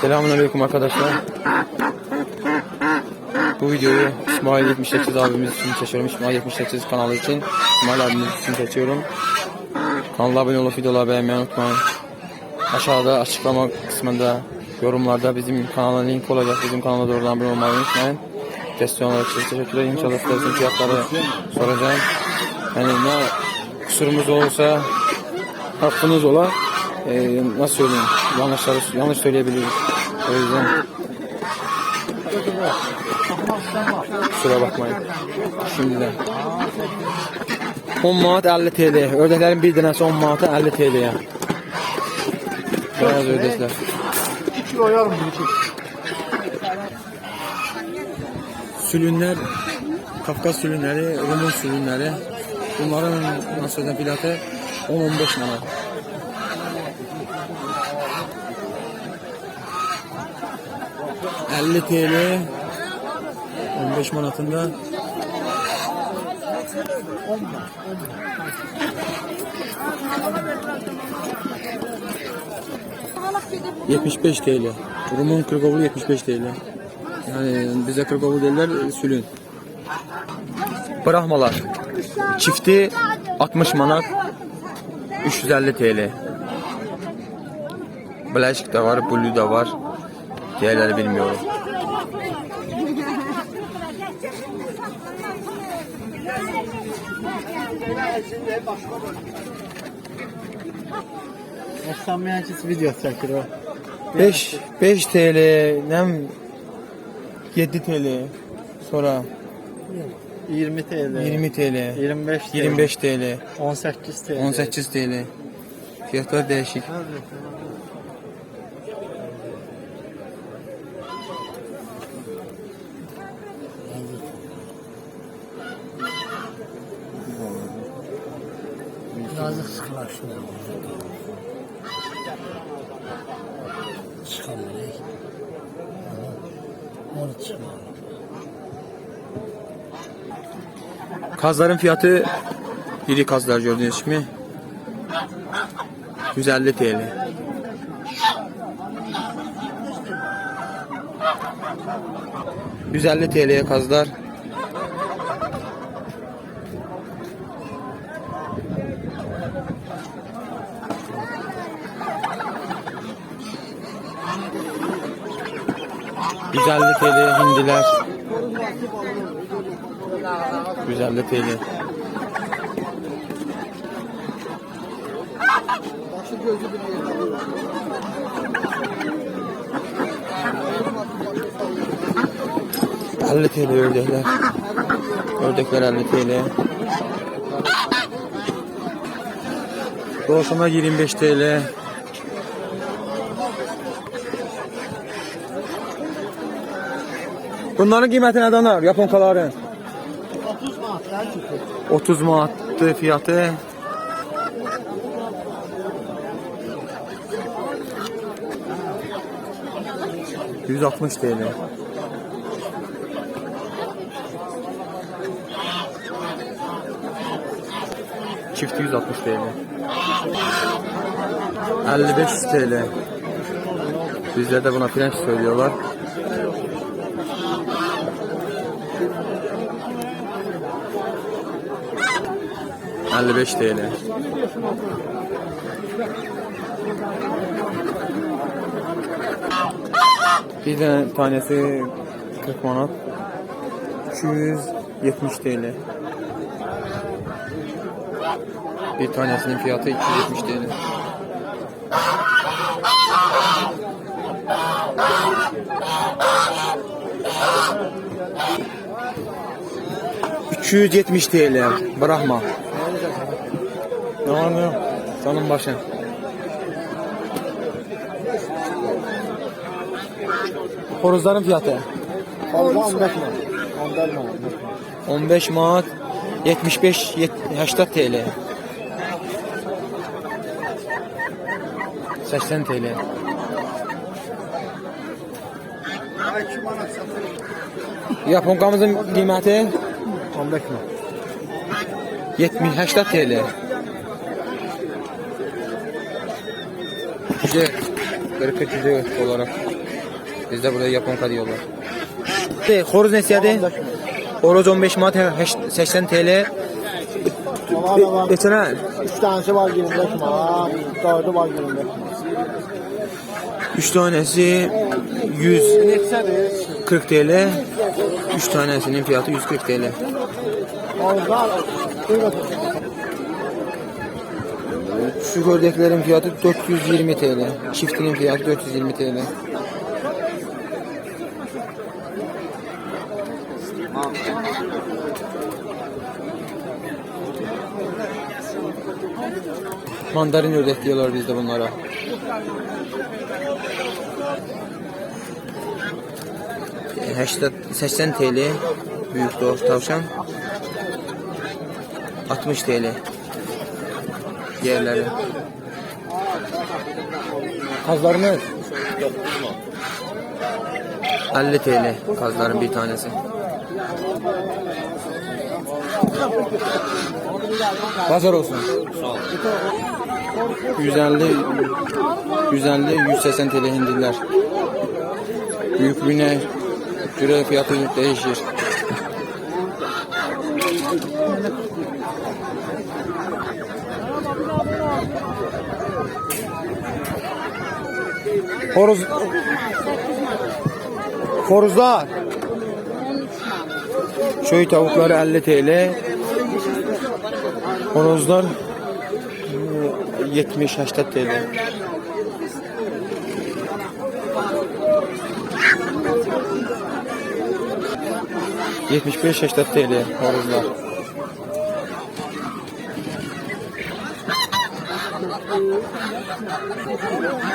Selamünaleyküm arkadaşlar. Bu videoyu İsmail 78 abimiz için çekiyorum. İsmail 78 kanalı için İsmail abimiz için çekiyorum. Kanala abone olup videoları beğenmeyi unutmayın. Aşağıda açıklama kısmında yorumlarda bizim kanala link olacak. Bizim kanala doğrudan abone olmayı unutmayın. Destek olarak size teşekkür ederim. İnşallah sizin fiyatları soracağım. Yani ne kusurumuz olursa hakkınız ola. Ee, nasıl söyleyeyim? Yanlışları yanlış söyleyebiliriz. O yüzden kusura bakmayın. Şimdiden. 10 manat 50 TL. Ördeklerin bir tanesi 10 manata 50 TL'ye. Beyaz ördekler. kilo yarım. Sülünler, Kafkas sülünleri, Rumun sülünleri. Bunların nasıl fiyatı 10-15 manat. ...50 TL... ...15 manatında... ...75 TL... ...Rumun kırgovulu 75 TL... ...yani bize kırgovulu derler... ...sülün... ...bırakmalar... ...çifti 60 manat... ...350 TL... Black da var, Blue da var... ...diğerleri bilmiyorum... Efsanmeyençisi video çekir o. 5 5 TL nem 7 TL sonra 20 TL. 20 TL 25 TL. 25 TL 18 TL. 18 TL fiyatlar değişik. Yazık sıkılaşıyor. Çıkamıyor. Onu çıkamıyor. Kazların fiyatı iri kazlar gördüğünüz gibi 150 TL. ...150 TL'ye kazlar. ...150 TL hindiler. 150 TL. Başı gözü yerde. ...50 TL ördekler. Ördekler 50 TL. Doğuşuma 25 TL. Bunların kıymeti ne donar? Yaponkaların. 30 manat daha çıktı. 30 manattı fiyatı. ...160 TL. Çifti 160 TL. 55 TL. Bizlerde buna frenç söylüyorlar. Elli beş TL. Bir tane tanesi 40 manat. 270 TL. Bir tanesinin fiyatı 270 TL. ...270 TL. Bırakma. Ne yok? Canım başın. Horozların fiyatı Fazla 15 manat. 14 manat. 15 manat 75 80 TL. 80 TL. 2 manat satılır. Yaponkamızın qiyməti 15 manat. 70 80 TL. Güzel. 40 cüce olarak. Bizde burada Japonka diyorlar. De, Xoruz nesiyadı? Horoz 15 manat, heş- 80 TL. Geçene 3 tanesi var 25 manat. 4'ü var 25 manat. 3 tanesi 140 TL. 3 tanesinin fiyatı 140 TL. Onlar. Şu gördüklerin fiyatı 420 TL. Çiftinin fiyatı 420 TL. Mandarin ördek diyorlar bizde bunlara. Heşte 80 TL büyük doğru tavşan. 60 TL diğerleri. Kazlarımız 50 TL kazların bir tanesi. Pazar olsun. 150 150 180 TL hindiler. Büyüklüğüne göre fiyatı değişir. Horoz Horozlar. Köy tavukları 50 TL Horozlar e, 70-80 TL Yetmiş beş yaşta TL horozlar.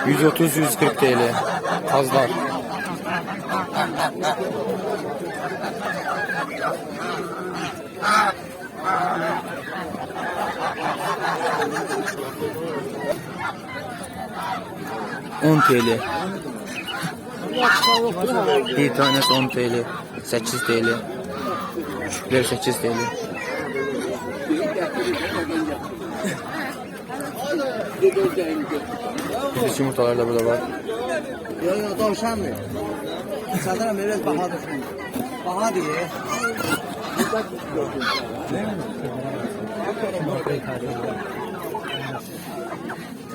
Yüz otuz, yüz kırk TL. Kazlar. On TL. Bir tanesi 10 TL. 8 TL. Küçükleri 8 TL. Biz yumurtalar da burada var. Yok yok tavşan mı? Sanırım biraz bahadır. Baha diye.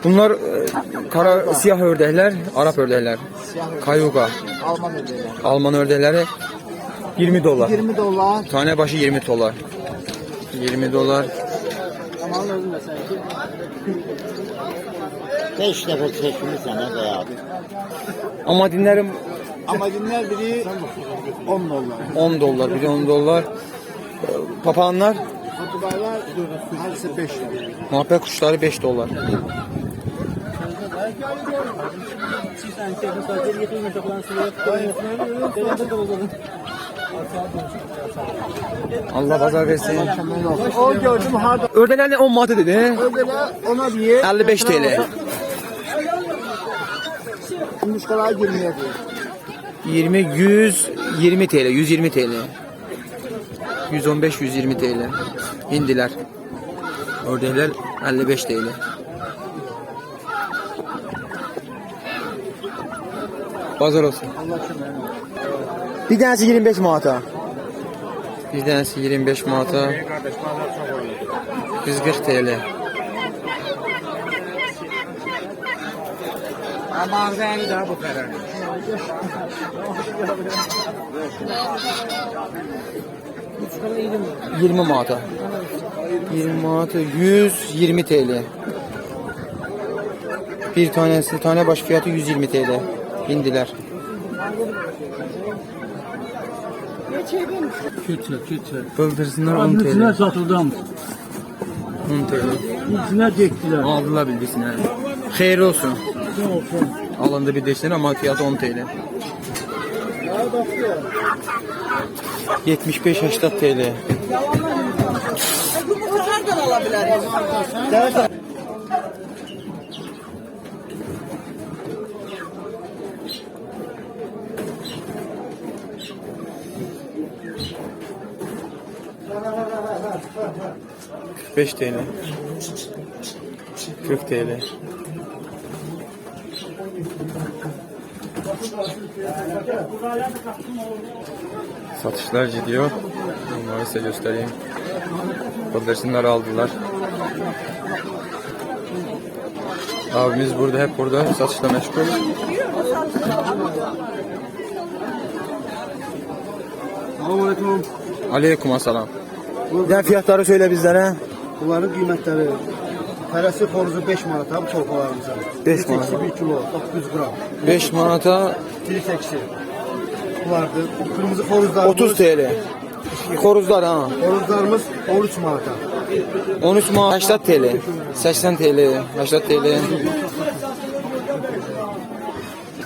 Bunlar e, kara siyah ördekler, Arap ördekler. Kayuga, Alman ödeyeler. Alman ördekleri 20 dolar. 20 dolar. Tane başı 20 dolar. 20 dolar. Özür mesela 5 defa çekmişsən hə abi. Ama dinlerim Ama dinler biri 10 dolar. 10 dolar, biri 10 dolar. E, Papağanlar, Kutubaylar hepsi 5 dolar. muhabbet kuşları 5 dolar. Allah pazar versin. O gördüm harda Ördekler ne 10 manatı dedi. ödeler ona diye 55 TL. Yumuşkalar 20'ye diyor. 20 100 20 TL 120 TL 115 120 TL Hindiler Ördekler 55 TL Pazar olsun Bir tanesi 25 manata Bir tanesi 25 manata 140 TL Mağazayı da bu kadar. 20 manata 20 manata 120 TL Bir tanesi tane baş fiyatı 120 TL Hindiler Kötü kötü. Bıldırsınlar 10 Onun içine TL satıldım. 10 TL İçine çektiler. Aldılar bilgisine Hayır olsun Ne olsun. Alındı bir desin ama fiyatı 10 TL 75-80 TL Beş TL 40 TL Satışlar gidiyor. Onları size göstereyim. Bıldırcınları aldılar. Abimiz burada hep burada satışla meşgul. Aleyküm. Aleyküm selam. Buradan fiyatları söyle bizlere. Bunların qiymətləri. Tərəsi xoruzu 5 manata bu çolpalarımıza. Beş manat. 1 kilo, 900 gram. 5 manata Diri seksi. Bunlardır. Kırmızı xoruzlarımız. 30 TL. Xoruzlar ha. Xoruzlarımız 13 manata. 13 manat 80 TL. 80 TL, 80 TL.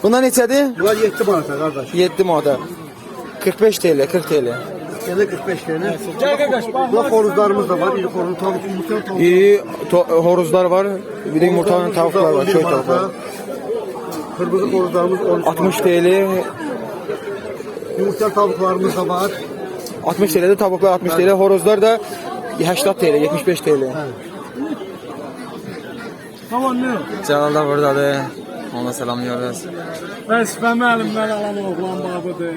Bunlar neçədir? Bunlar 7 manata qardaş. 7 manata. 45 TL, 40 TL. Gələ 45 tane. Bunlar xoruzlarımız da var. İri xoruz, tavuk, yumurta, tavuk. İyi to- horozlar var. Bir de yumurtalı tavuklar var. Köy tavuklar. Kırmızı xoruzlarımız 13 60 manata. TL. Yumurta tavuklarımız da var. 60 TL'de tavuklar 60 TL. Horozlar da 80 TL, 75 TL. Tamam ne? Celal da buradadır. Ona selamlıyoruz. Vəzifəmi əlimdən alan oğlan babıdır.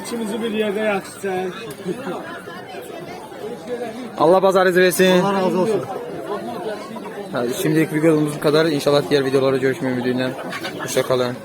İkimizi bir yerdə yaxşıcaq. Allah bazarınızı versin. Allah razı olsun. Şimdilik videomuz bu kadar. İnşallah diğer videolarda görüşme ümidiyle. Hoşça kalın.